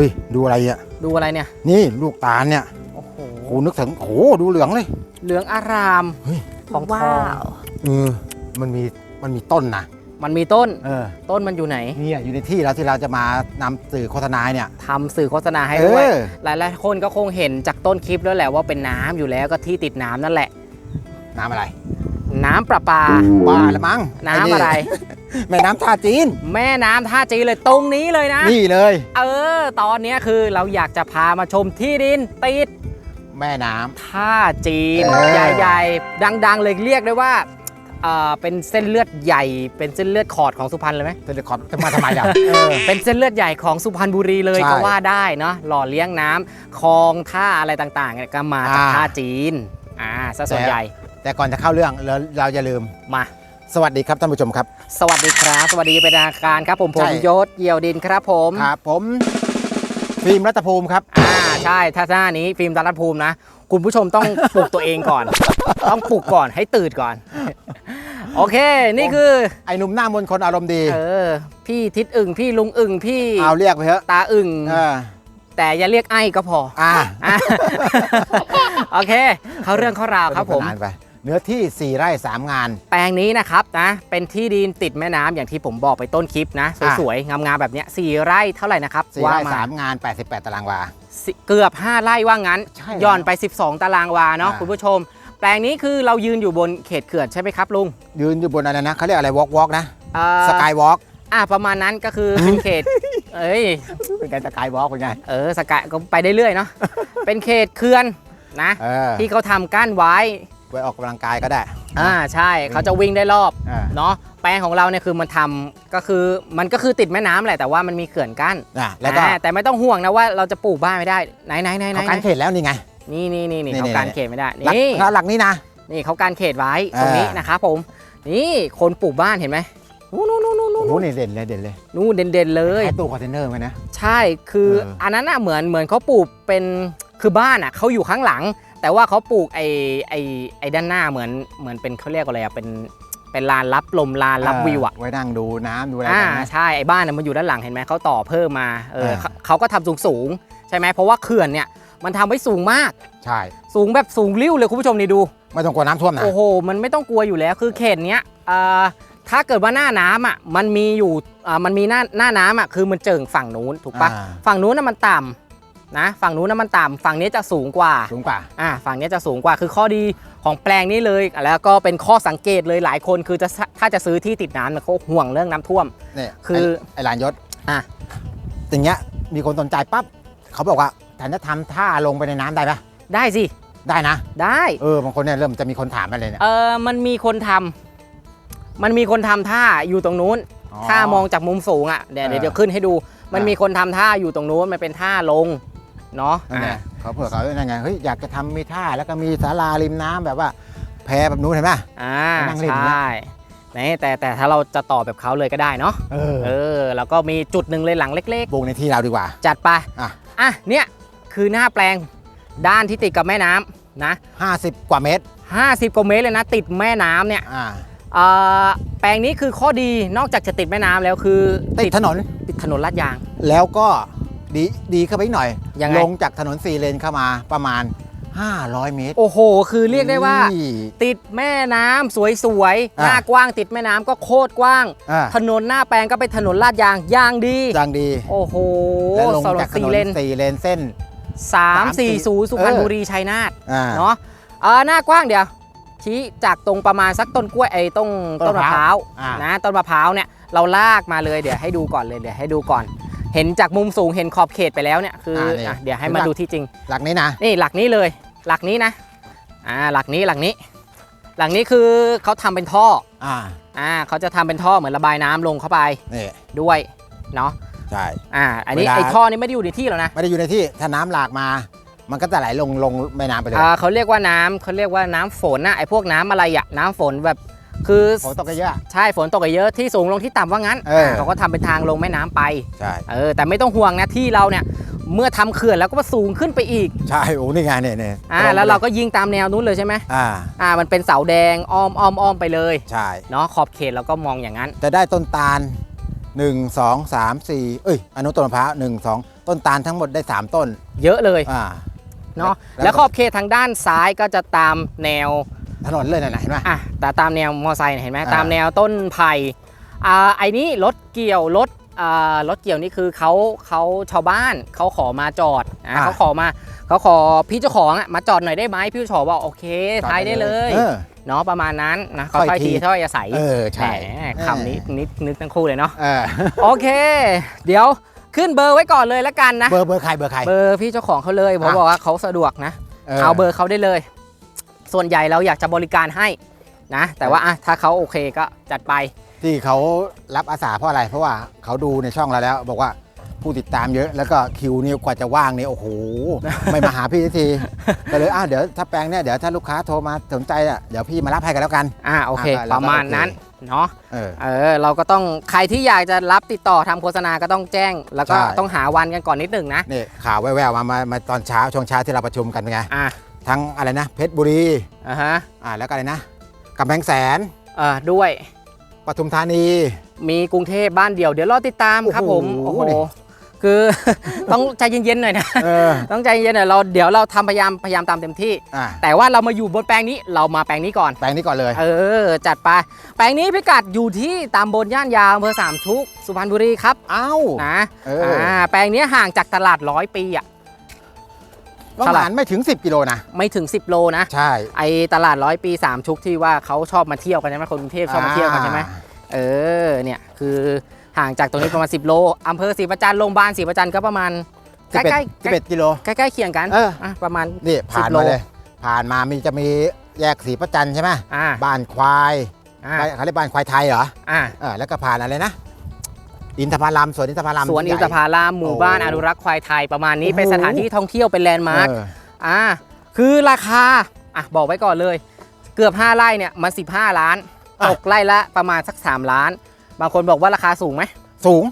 ฮ้ยดูอะไรอะดูอะไรเนี่ย นี่ลูกตาลเนี่ยโอ้โหโหนึกถึงโหดูเหลืองเลย เหลืองอารามเฮ้ยทองทว้าองว เออมันมีมันมีต้นนะมันมีต้นเออต้นมันอยู่ไหนเนี่ยอยู่ในที่เราที่เราจะมานำสื่อโฆษณาเนี่ย ทำสื่อโฆษณาให้เอด้วยอหลายๆคนก็คงเห็นจากต้นคลิปแล้วแหละว่าเป็นน้ำอยู่แล้วก็ที่ติดน้ำนั่นแหละ น้ำอะไร น้ำประปา บ้าละมั้งน้ำอะไร แม่น้ำท่าจีน แม่น้ำท่าจีนเลยตรงนี้เลยนะ นี่เลย เออ ตอนเนี้ยคือเราอยากจะพามาชมที่ดินติด แม่น้ำ ท่าจีน เออ ใหญ่ๆ ดังๆ เลยเรียกได้ว่าเอ่อเป็นเส้นเลือดใหญ่ เป็นเส้นเลือดขอดของสุพรรณเลยไหมเทเลคอมจะมาทำไมล่ะเออ เป็นเส้นเลือดใหญ่ของสุพรรณบุรีเลยใช่ก็ว่าได้เนาะหล่อเลี้ยงน้ำคลองท่าอะไรต่างๆเนี่ยก็มาจากอ่าท่าจีนอ่าซะส่วนใหญ่แต่ก่อนจะเข้าเรื่องเราเราอย่าลืมมา สวัสดีครับท่านผู้ชมครับ สวัสดีครับ สวัสดีเป็นทางการครับผมผมใช่ยศเยี่ยวดินครับผมครับผมฟิล์มรัตภูมิครับ อ่าใช่ถ้าหน้านี้ฟิล์มตาลัดภูมินะ คุณผู้ชมต้อง ปลุกตัวเองก่อน ต้องปลุกก่อนให้ตื่นก่อน โอเค นี่คือ ไอ้หนุ่มหน้ามนต์คนอารมณ์ดีเออ พี่ทิศอึ่งพี่ลุงอึ่งพี่เอาเรียกไปเถอะตาอึ่งเออแต่อย่าเรียกไอ้ก็พออ่าอะ โอเค เขาเรื่องเขาราวครับผมนานไป เนื้อที่ 4 ไร่ 3 งาน แปลงนี้นะครับนะเป็นที่ดินติดแม่น้ำอย่างที่ผมบอกไปต้นคลิปนะ อะ สวยๆ งามๆ แบบเนี้ยสี่ไร่เท่าไหร่นะครับ4ว่าไร่มา3งาน 88 ตารางวา สิเกือบ 5 ไร่ว่างั้นใช่แล้วย่อนไป 12 ตารางวาเนาะอ่า คุณผู้ชม แปลงนี้คือเรายืนอยู่บนเขตเขื่อนใช่ไหมครับลุงยืนอยู่บนอะไรนะเขาเรียกอะไรวอล์กวอล์กนะเอ่อสกายวอล์กอะประมาณนั้นก็คือเป็นเขต เอ้ย เป็นไงสกายวอล์กเป็นไงเออสกายก็ไปได้เรื่อยเนาะ เป็นเขตเขื่อนนะ เออที่เขาทำกั้นไว้ ไว้ออกกำลังกายก็ได้ อ่าใช่เขาจะวิ่งได้รอบอ่า เนาะแปลงของเราเนี่ยคือมันทำก็คือมันก็คือติดแม่น้ำแหละแต่ว่ามันมีเขื่อนกั้นอะแล้วก็อ่าแต่ไม่ต้องห่วงนะว่าเราจะปลูกบ้านไม่ได้ไหนไหนไหนไหนเขาการเขตแล้วนี่ไง นี่นี่นี่นี่นี่ เขานี่การเขตไม่ได้หลักนี่หลักนี้นะ นี่เขาการเขตไว้ตรงนี้อ่าน นะครับผมนี่คนปลูกบ้านเห็นไหมนู่นนู่นนู่นนู่นโอ้นู่นโหนี่เด่นเลยเด่นเลยนู่นเด่นๆเลยไอ้ตู้คอนเทนเนอร์ไหมนะ ใช่ คือเอออั อันนั้นน่ะเหมือนเหมือนเขาปลูกเป็น คือบ้านอะเขาอยู่ข้างหลัง แต่ว่าเขาปลูกไอ้ไอ้ไอ้ด้านหน้าเหมือนเหมือนเป็นเขาเรียกว่าอะไรอะเป็นเป็นลานรับลมลานรับวิวอะไว้นั่งดูน้ำดูอะไรอ่ากันนะใช่ไอ้บ้านเนี่ยมันอยู่ด้านหลังเห็นไหมเขาต่อเพิ่มมาเอออ่าเขาเขาก็ทำสูงสูงๆใช่ไหมเพราะว่าเขื่อนเนี่ยมันทำไว้สูงมาก ใช่ สูงแบบสูงริ้วเลยคุณผู้ชมนี่ดู ไม่ต้องกลัวน้ำท่วมนะ โอ้โห มันไม่ต้องกลัวอยู่แล้ว คือเขตเนี้ยเอ่อถ้าเกิดว่าหน้าน้ำอะ มันมีอยู่อ่ามันมีหน้าหน้าน้ำอะ คือมันเจิ่งฝั่งนู้นถูกปะอ่าฝั่งนู้นน่ะมันต่ำ นะฝั่งนู้นน่ะมันต่ำฝั่งนี้จะสูงกว่าสูงกว่าอ่าฝั่งนี้จะสูงกว่าคือข้อดีของแปลงนี้เลย แล้วก็เป็นข้อสังเกตเลยหลายคนคือจะถ้าจะซื้อที่ติดน้ำเนี่ยเขาห่วงเรื่องน้ำท่วมเนี่ยคือไไอ้หลานยศอะอย่างเงี้ยมีคนสนใจปั๊บเขาบอกว่าฉันจะทำท่าลงไปในน้ำได้ปะได้สิได้นะ ได้เออบางคนเนี่ยเริ่มจะมีคนถามมาเลยเนี่ยเออมันมีคนทำมันมีคนทำท่าอยู่ตรงนู้นถ้ามองจากมุมสูงอะเดี๋ยวเออเดี๋ยวเดี๋ยวขึ้นให้ดู มันอ่ามีมีคนทำท่าอยู่ตรงนู้นมันเป็นท่าลง เนาะนั่นแหอ่าละเขาเผื่อเขานั่นไงเฮ้ยอยากจะทำมีท่าแล้วก็มีศาลาริมน้ำแบบว่า แพแบบนู้นเห็นไหมอ่านั่งเล่นใช่นี่แต่แต่ถ้าเราจะต่อแบบเขาเลยก็ได้เนาะเออเออแล้วก็มีจุดหนึ่งเลยหลังเล็กปลูกในที่เราดีกว่า ๆ จัดไปอะ อะเนี่ยคือหน้าแปลงด้านที่ติดกับแม่น้ำนะ 50 กว่าเมตร 50กว่าเมตรเลยนะ ติดแม่น้ำเนี่ยอ่า เอ่อแปลงนี้คือข้อดีนอกจากจะติดแม่น้ำแล้วคือติดถนน ติดถนนลาดยาง แล้วก็ ดีดีเข้าไปอีกหน่อยยังไง ลงจากถนนสี่เลนเข้ามาประมาณ 500 เมตร โอ้โห คือเรียกได้ว่าอุ้ยติดแม่น้ำสวยๆอะหน้ากว้างติดแม่น้ำก็โคตรกว้าง อ่าถนนหน้าแปลงก็เป็นถนนลาดยางยางดีจังดี โอ้โหแล้วลงสำหรัจาบกถสี่นนเลนสี่เลนเส้นสามสามสี่สี่ศูนย์สุพรรณเออ บุรีชัยนาทอ่า เนาะเออหน้ากว้างเดียว ชี้จากตรงประมาณสักต้นกล้วยไอ้ต้นต้ต้นนมะมะพพร้าร้าววอ่าน นะต้นมะพร้าวเนี่ยเราลากมาเลยเดี๋ยวให้ดูก่อนเลยเดี๋ยวให้ดูก่อน เห็นจากมุมสูงเห็นขอบเขตไปแล้วเนี่ยคืออะนี่อะเดี๋ยวให้มาดูที่จริง หลักนี้นะนี่หลักนี้เลยหลักนี้นะอ่าหลักนี้หลักนี้ หลักนี้คือเขาทำเป็นท่ออ่าอ่าเขาจะทำเป็นท่อเหมือนระบายน้ำลงเข้าไปนี่ด้วยเนาะใช่อ่าอันนี้เวลาไอ้ท่อนี้ไม่ได้อยู่ในที่แล้วนะไม่ได้อยู่ในที่ถ้าน้ำหลากมา มันก็จะไหลลงลงแม่น้ำไปเลยอ่าเขาเรียกว่าน้ำเขาเรียกว่าน้ำฝนนะไอ้พวกน้ำอะไรอะน้ำฝนแบบ คือฝนตกเยอะใช่ฝนตกเยอะที่สูงลงที่ต่ำว่างั้นเออาเขาก็ทำเป็นทางลงแม่น้ำไปใช่เออแต่ไม่ต้องห่วงนะที่เราเนี่ยเมื่อทำเขื่อนแล้วก็มาสูงขึ้นไปอีกใช่โอ้นี่ไงเนี่ยเนี่ยอ่าตงแล้วเราไปก็ยิงตามแนวนู้นเลยใช่ไหมอ่าอ่ามันเป็นเสาแดงอ้อมอ้อมอ้อมไปเลยใช่ เนาะขอบเขตเราก็มองอย่างนั้น จะได้ต้นตาลหนึ่งสองสามสี่เอ้ยอนุต้นมะพร้าวหนึ่งสองต้นตาลทั้งหมดได้สามต้นเยอะเลยอ่า เนาะแล้วแล้วขอบเขตทางด้านซ้ายก็จะตามแนว ถนนเลยนะเห็นไหมอะแต่ตามแนวมอไซค์เนี่ยเห็นไหมอ่าตามแนวต้นไผ่อ่าไอ้นี้รถเกี่ยวรถอ่ารถเกี่ยวนี่คือเขาเขาชาวบ้านเขาขอมาจอดอะเขาขอมาเขาขอพี่เจ้าของอะมาจอดหน่อยได้ไหมพี่เจ้าของบอกโอเคท้ายได้เลยเออเนาะประมาณนั้นนะค่อยค่อยๆทีทีถ้อยอาศัยเออใช่แหมคำนี้นิดนึกทั้งคู่เลยเนาะเออโอเค เดี๋ยวขึ้นเบอร์ไว้ก่อนเลยแล้วกันนะเบอร์เบอร์ใครเบอร์ใครเบอร์พี่เจ้าของเขาเลยผมอะบอกว่าเขาสะดวกนะเอาเบอร์เขาได้เลย ส่วนใหญ่เราอยากจะบริการให้นะ แต่ว่าอะถ้าเขาโอเคก็จัดไป ที่เขารับอาสาเพราะอะไร เพราะว่าเขาดูในช่องเราแล้ว บอกว่าผู้ติดตามเยอะแล้วก็คิวนี่กว่าจะว่างนี่โอ้โห ไม่มาหาพี่สักทีก็เลยอ้าวเดี๋ยวถ้าแปลงเนี่ยเดี๋ยวถ้าลูกค้าโทรมาสนใจอะเดี๋ยวพี่มารับให้กันแล้วกัน อ่าโอเค อะแล้วก็ประมาณนั้นเนาะเออ เออเราก็ต้องใครที่อยากจะรับติดต่อทำโฆษณาก็ต้องแจ้ง แล้วก็ใช่ ต้องหาวันกันก่อนนิดหนึ่งนะนี่ข่าวแว่วๆมามามาตอนเช้าช่วงเช้าที่เราประชุมกันไง อะ ทั้งอะไรนะ เพชรบุรีอ่าฮะอ่าแล้วก็อะไรนะกำแพงแสนเออด้วย ปทุมธานี มีกรุงเทพบ้านเดียว เดี๋ยวรอติดตามครับผมโอ้โอ้โหโหนี่ คือ ต้องใจเย็นๆหน่อยนะ เออต้องใจเย็นหน่อยเราเดี๋ยวเราทำพยายามพยายามตามเต็มที่ อ่าแต่ว่าเรามาอยู่บนแปลงนี้เรามาแปลงนี้ก่อน แปลงนี้ก่อนเลยเออ จัดไป แปลงนี้พิกัดอยู่ที่ตามบนย่านยาวอำเภอสามชุก สุพรรณบุรีครับ เอ้า นะเอออ่าแปลงนี้ห่างจากตลาดร้อยปีอะ ประมาณไม่ถึง 10 กิโลนะ ไม่ถึง 10 โลนะ ใช่ ไอตลาดร้อยปีสามชุกที่ว่าเขาชอบมาเที่ยวกันใช่ไหมคนกรุงเทพชอบมาเที่ยวกันใช่ไหมอ่าเออเนี่ยคือห่างจากตรงนี้ประมาณ 10 โลอำเภอศรีประจันโรงพยาบาลศรีประจันก็ประมาณใกล้11ใกล้11กิโลใกล้ใกล้ๆเคียงกันเอออะประมาณนี่ผ่าน10โลมาเลย ผ่านมามีจะมีแยกสีประจันใช่ไหมอ่าบ้านควายอ่าเขาเรียกบ้านควายไทยเหรออ่าเออแล้วก็ผ่านอะไรนะ อินทผลัมสวนอินทผลัมสวนอินทผลามหมู่โอ้บ้านอนุรักษ์ควายไทยประมาณนี้โอ้โหเป็นสถานที่ท่องเที่ยวเป็นแลนด์มาร์คเอออ่าคือราคาอะบอกไว้ก่อนเลย เกือบ 5 ไร่เนี่ยมัน 15 ล้านอะตกไร่ละประมาณสัก 3 ล้าน บางคนบอกว่าราคาสูงไหมสูง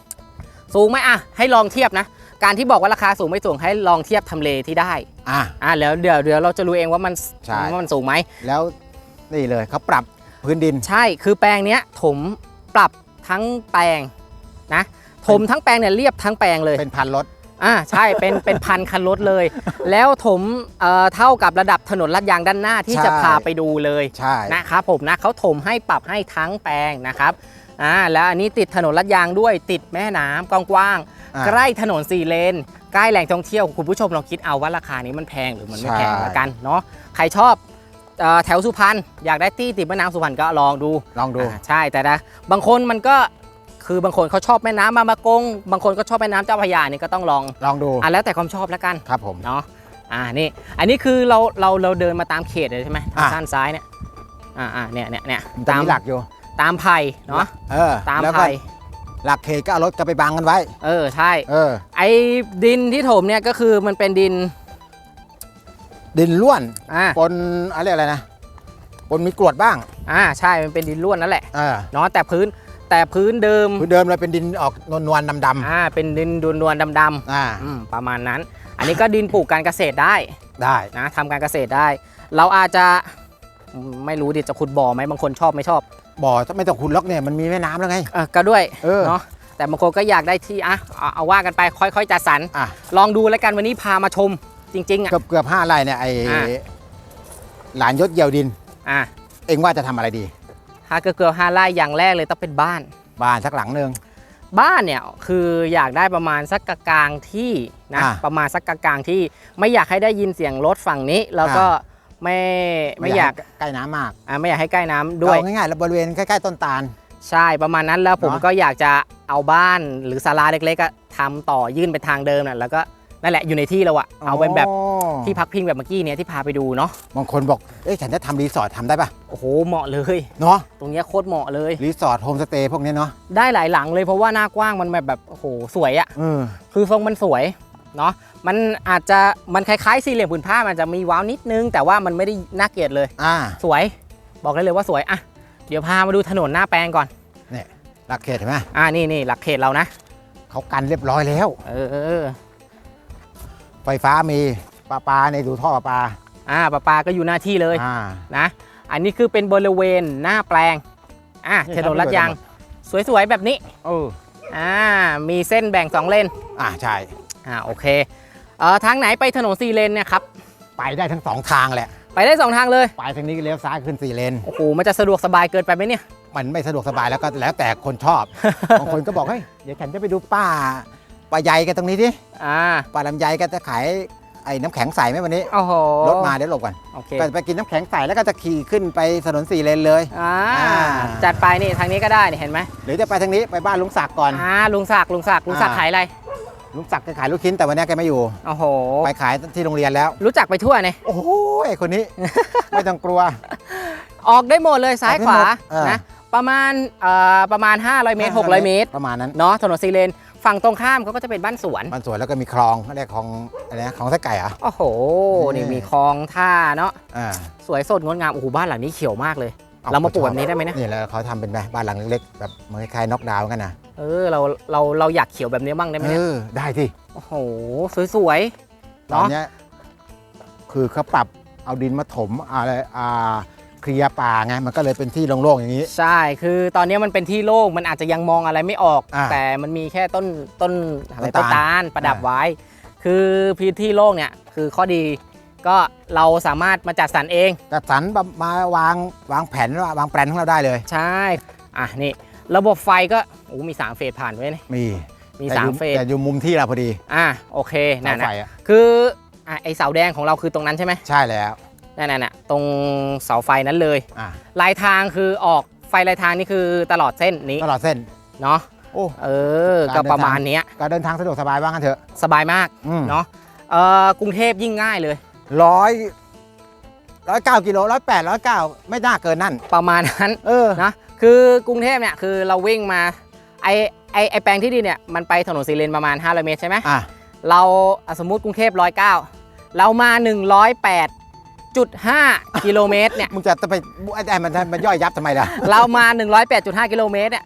สูงไหมอะให้ลองเทียบนะ การที่บอกว่าราคาสูงไม่สูงให้ลองเทียบทำเลที่ได้อะอะแล้วเดี๋ยวเดี๋ยวเราจะรู้เองว่ามันใช่ว่ามันสูงไหมแล้วนี่เลยเขาปรับพื้นดินใช่คือแปลงเนี้ยถมปรับทั้งแปลง นะถมทั้งแปลงเนี่ยเรียบทั้งแปลงเลยเป็นพันรถอ่าใช่เป็นเป็นพันคันรถเลย แล้วถมเอ่อเท่ากับระดับถนนลาดยางด้านหน้าที่ใช่จะพาไปดูเลยใช่นะครับผมนะเขาถมให้ปรับให้ทั้งแปลงนะครับอ่าแล้วอันนี้ติดถนนลาดยางด้วยติดแม่น้ำกว้างอะๆใกล้ถนนสี่เลนใกล้แหล่งท่องเที่ยวคุณผู้ชมลองคิดเอาว่าราคานี้มันแพงหรือมันไม่แพงใช่ละกันเนาะใครชอบเอ่อแถวสุพรรณอยากได้ที่ติดแม่น้ำสุพรรณก็ลองดูลองดูอ่าใช่แต่นะบางคนมันก็ คือบางคนเขาชอบแม่น้ำบางประกง บางคนก็ชอบแม่น้ำเจ้าพระยานี่ก็ต้องลองลองดูอะแล้วแต่ความชอบแล้วกันครับผมเนาะอ่านี่อันนี้คือเราเราเราเดินมาตามเขตเลยใช่ไหมทางอะด้านซ้ายเนี่ยอ่าอ่าเนี่ยเนี่ยเนี่ยมันจะตามมีหลักอยู่ตามไผ่เนาะเออตามแล้วก็ไผ่หลักเขตก็เอารถก็ไปบังกันไว้ เออใช่เออไอ้ดินที่ถมเนี่ยก็คือมันเป็นดิน ดินล้วนอ่าปนอะไรอะไรนะปนมีกรวดบ้างอ่าใช่มันเป็นดินล้วนนั่นแหละเออเนาะแต่พื้น แต่พื้นเดิมพื้นเดิมเลยเป็นดินออกนวลๆดำอ่าเป็นดินดวนๆดำๆอ่าๆอืมประมาณนั้น อันนี้ก็ดินปลูกการเกษตรได้ได้นะทำการเกษตรได้ เราอาจจะอืมไม่รู้ดิจะขุดบ่อไหมบางคนชอบไม่ชอบบ่อไม่ต้องขุดล็อกเนี่ยมันมีแม่น้ำแล้วไง เออก็ด้วยเออ เนาะแต่บางคนก็อยากได้ที่อะเอาเอาว่ากันไปค่อยๆจัดสรรอะลองดูแล้วกันวันนี้พามาชมจริงๆอะ เกือบเกือบห้าไร่เนี่ยไออ่า หลานยศเยี่ยวดิน อะ เองว่าจะทำอะไรดี ถ้าเกือบเกือบห้าไร่อย่างแรกเลยต้องเป็นบ้าน บ้านสักหลังหนึ่งบ้านเนี่ยคืออยากได้ประมาณสักกลางๆที่นะอะประมาณสักกลางๆที่ไม่อยากให้ได้ยินเสียงรถฝั่งนี้ แล้วก็ไม่ไม่อยากให้ใกล้น้ำมากอะไม่อยากให้ใกล้น้ำด้วยเอาง่ายๆแล้วบริเวณใกล้ๆต้นตาล ใช่ประมาณนั้นแล้วผมเนอะก็อยากจะเอาบ้านหรือศาลาเล็กๆอะทำต่อยื่นไปทางเดิมน่ะแล้วก็ นั่นแหละอยู่ในที่เราอะเอาเป็นแบบที่พักพิงแบบเมื่อกี้เนี่ยที่พาไปดูเนาะบางคนบอกเอ้ยฉันจะทำรีสอร์ททำได้ปะโอ้โหเหมาะเลยเนาะตรงเนี้ยโคตรเหมาะเลยรีสอร์ทโฮมสเตย์พวกนี้เนาะได้หลายหลังเลยเพราะว่าหน้ากว้างมันแบบแบบโอ้โหสวยอะเออคือทรงมันสวยเนาะมันอาจจะมันคล้ายๆสี่เหลี่ยมผืนผ้ามันจะมีว้าวนิดนึง แต่ว่ามันไม่ได้น่าเกลียดเลย อ่าสวยบอกได้เลยว่าสวยอะเดี๋ยวพามาดูถนนหน้าแปลงก่อนหลักเขตเห็นไหมอ่านี่นี่หลักเขตเรานะเขากันเรียบร้อยแล้ว เออเออ ไฟฟ้ามีปลาปลาในดูท่อปลาปลาอ่าปลาปลาก็อยู่หน้าที่เลยอ่า นะ อันนี้คือเป็นบริเวณหน้าแปลงอะนี่ถนนลาดยางครับสวยๆ แบบนี้เอออ่ามีเส้นแบ่งสองเลนอ่าใช่อ่าโอเคเอ่อทางไหนไปถนนสี่เลนเนี่ยครับ ไปได้ทั้งสองทางแหละ ไปได้สองทางเลย ไปทางนี้ก็เลี้ยวซ้ายขึ้นสี่เลน โอ้โห มันจะสะดวกสบายเกินไปไหมเนี่ย มันไม่สะดวกสบายแล้วก็แล้วแต่คนชอบ บางคนก็บอกเฮ้ยเดี๋ยวฉันจะไปดูป้า ป้าใหญ่กันตรงนี้ดิอ่าป้าลำไยก็จะขายไอ้น้ำแข็งใสไหมวันนี้โอ้โหรถมาเดี๋ยวหลบก่อนโอเคก็ไปกินน้ำแข็งใสแล้วก็จะขี่ขึ้นไปถนนสี่เลนเลย อ่าอ่า จัดไปนี่ทางนี้ก็ได้นี่เห็นไหมหรือจะไปทางนี้ไปบ้านลุงศักดิ์ก่อน อ่าลุงศักดิ์ลุงศักดิ์ลุงศักดิ์อ่า ขายอะไรลุงศักดิ์แกขายลูกชิ้นแต่วันนี้แกไม่อยู่ โอ้โห ไปขายที่โรงเรียนแล้ว รู้จักไปทั่วเนี่ยโอ้โหไอ้คนนี้ ไม่ต้องกลัว ออกได้หมดเลยซ้ายขวาออกได้หมดเออ นะประมาณเอ่อประมาณ 500 เมตร 600 เมตรประมาณนั้น เนาะถนนซีเลน ฝั่งตรงข้ามเขาก็จะเป็นบ้านสวนมันสวยแล้วก็มีคลองเขาเรียกคลองอะไรนะคลองสะไก่เหรอโอ้โห นี่นี่ มีคลองท่าเนาะ อ่า สวยสดงดงาม โอ้โห บ้านหลังนี้เขียวมากเลยเรามาปลูกแบบนี้ได้ไหมเนี่ย นี่แล้วเขาทำเป็นแบบบ้านหลังเล็กๆแบบเหมือนคล้ายๆน็อกดาวน์กันนะเออ เรา เรา เราอยากเขียวแบบนี้บ้างได้ไหมเอเนี่ยอได้ที่ โอ้โห สวยๆตอนเนาะเนี้ยคือเขาปรับเอาดินมาถมอะไรอ่าเค ลียร์ป่าไงมันก็เลยเป็นที่โล่งๆอย่างนี้ ใช่ คือตอนนี้มันเป็นที่โล่ง มันอาจจะยังมองอะไรไม่ออก อ่าแต่มันมีแค่ต้นต้นอะไรต้ต้นนตาล ตาลประดับอ่าไว้ คือพื้นที่โล่งเนี่ย คือข้อดีก็เราสามารถมาจัดสรรเอง จัดสรรมาวางวางแผนวางแปลนของเราได้เลย ใช่ อะนี่ ระบบไฟก็โอ้มี 3 เฟสผ่านไว้นี่ มีมี แต่อยู่3 เฟส แต่อยู่มุมที่เราพอดีอะโอเคเสานั่นไฟนะอะคืออะไอเสาแดงของเราคือตรงนั้นใช่ไหม ใช่แล้ว นั่นน่ะตรงเสาไฟนั้นเลยอ่าลายทางคือออกไฟลายทางนี่คือตลอดเส้นนี้ตลอดเส้นเนาะโอ้เออก็ประมาณเนี้ยการเดินทางสะดวกสบายว่างั้นเถอะสบายมากอืมเนาะเออกรุงเทพยิ่งง่ายเลยร้อยร้อยเก้ากิโลร้อยแปดร้อยเก้าไม่น่าเกินนั่น ประมาณนั้นเออนะคือกรุงเทพเนี่ยคือเราวิ่งมาไอไอไอแปลงที่ดินเนี่ยมันไปถนนสีเลนประมาณ500เมตรใช่ไหมอะเราอะสมมุติกรุงเทพ109เรามา 108.5 กิโลเมตรเนี่ย มึงจะไปไอ้มันมันย่อยยับทำไมล่ะ เรามา 108.5 กิโลเมตรเนี่ย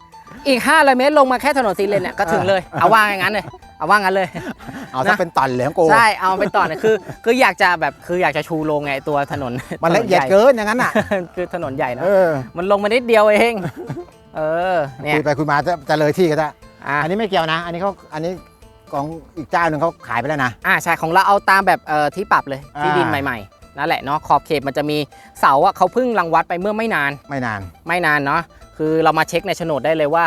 อีก 500 เมตรลงมาแค่ถนนสีเลนเนี่ยก็ถึงเลย เอาว่าอย่างนั้นเลย เอาว่างั้นเลย เอาถ้านะเป็นตันเลยของกูใช่ เอาไปต่อเนี่ยคือ คืออยากจะแบบ คืออยากจะชูโรงไงตัวถนน มันละเอียดถนนใหญ่เกินอย่างนั้นอะ คือถนนใหญ่นะเออมันลงมานิดเดียวเอง เออ เนี่ยคุยไปคุยมาจะจะเลยที่ก็ได้อะอันนี้ไม่เกี่ยวนะ อันนี้เขาอันนี้ของอีกเจ้าหนึ่งเขาขายไปแล้วนะ อ่าใช่ของเราเอาตามแบบเอ่อที่ปรับเลยที่อ่าดินใหม่ ๆ นั่นแหละเนาะขอบเขตมันจะมีเสาอะเขาเพิ่งรังวัดไปเมื่อไม่นาน ไม่นาน ไม่นานเนาะคือเรามาเช็คในโฉนดได้เลยว่า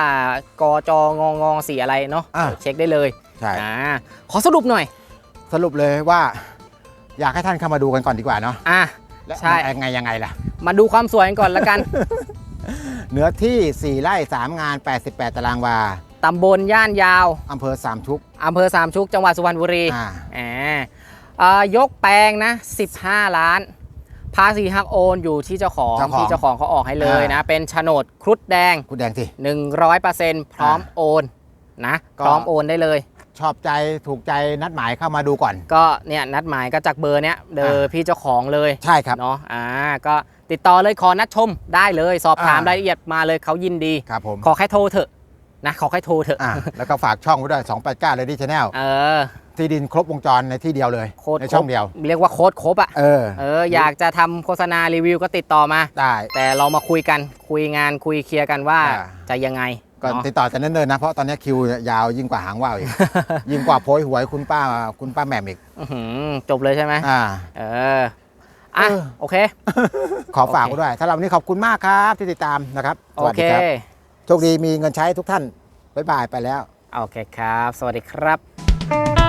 กจงงงสีอะไรเนาะอ่าเช็คได้เลยใช่อ่าขอสรุปหน่อยสรุปเลยว่า อยากให้ท่านเข้ามาดูกันก่อนดีกว่าเนาะอะ และใช่มันยังไงยังไงล่ะ มาดูความสวยกันก่อนละกัน เนื้อที่ 4 ไร่ 3 งาน 88 ตารางวาตำบลย่านยาวอำเภอสามชุกอำเภอสามชุกจังหวัดสุพรรณบุรีอ่าอ่าเอ่อ ยกแปลงนะ 15 ล้าน ภาษีหักโอนอยู่ที่เจ้าของ เจ้าของที่เจ้าของเขาออกให้เลยอ่านนะ เป็นโฉนดครุฑแดง คุณแดงสิ 100%พร้อมอ่าโอนนะ ก็ พร้อมโอนได้เลย ชอบใจถูกใจนัดหมายเข้ามาดูก่อน ก็เนี่ยนัดหมายก็จากเบอร์เนี้ยเบอร์พี่เจ้าของเลยใช่ครับ เนาะ อ่า ก็ติดต่อเลยขอนัดชมได้เลย สอบถามอ่ารายละเอียดมาเลยเขายินดี ครับผม ขอแค่โทรเถอะ นะขอแค่โทรเถอะอ่าแล้วก็ฝากช่องไว้ด้วย289เลยที่ชแนลเออที่ดินครบวงจรในที่เดียวเลย โค้ดในช่องเดียว เรียกว่าโค้ดครบอะเออ เอออยากจะทำโฆษณารีวิวก็ติดต่อมา ได้ แต่เรามาคุยกันคุยงานคุยเคลียร์กันว่าอ่า จะยังไงก็เนาะติดต่อแต่เนิ่นๆนะเพราะตอนนี้คิวยาวยิ่งกว่าหางว่าวอีก ยิ่งกว่าโพยหวยคุณป้าคุณป้าแหม่มอีกอื้อหือจบเลยใช่ไหมอ่า เอออะเออ โอเค ขอฝากโอเคไว้ด้วยสำหรับวันนี้ขอบคุณมากครับที่ติดตามนะครับสโอวัสเค ดีครับ โชคดีมีเงินใช้ทุกท่านบ๊ายบายไปแล้ว โอเคครับ สวัสดีครับ